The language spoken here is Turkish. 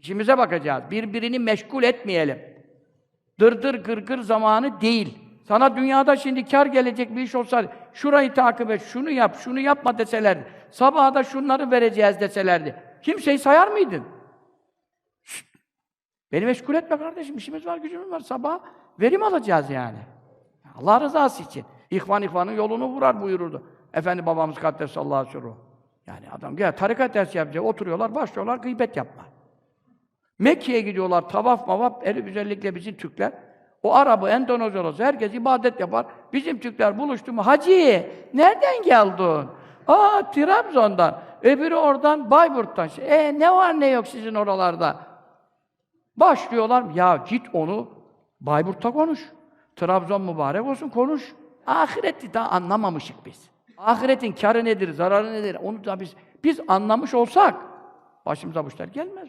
İşimize bakacağız. Birbirini meşgul etmeyelim. Dırdır gırgır zamanı değil. Sana dünyada şimdi kar gelecek bir iş olsa, şurayı takip et, şunu yap, şunu yapma deselerdi. Sabaha da şunları vereceğiz deselerdi. Kimseyi sayar mıydın? Beni meşgul etme kardeşim, işimiz var, gücümüz var. Sabah verim alacağız yani. Allah rızası için. İhvan ihvanın yolunu vurar buyururdu. Efendi babamız Kaddesallahu aleyhi ve sellem. Yani adam gel tarikat dersi yapacak, oturuyorlar, başlıyorlar gıybet yapma. Mekke'ye gidiyorlar, tavaf mavaf, eli özellikle bizim Türkler. O Arabı, Endonezyalısı, herkes ibadet yapar. Bizim Türkler buluştu mu, Hacı, nereden geldin? Aa, Trabzon'dan. Öbürü oradan, Bayburt'tan. E ne var ne yok sizin oralarda? Başlıyorlar, ya git onu Bayburt'ta konuş. Trabzon mübarek olsun, konuş. Ahireti daha anlamamışık biz. Ahiretin karı nedir, zararı nedir, onu da biz, biz anlamış olsak, başımıza bu işler gelmez.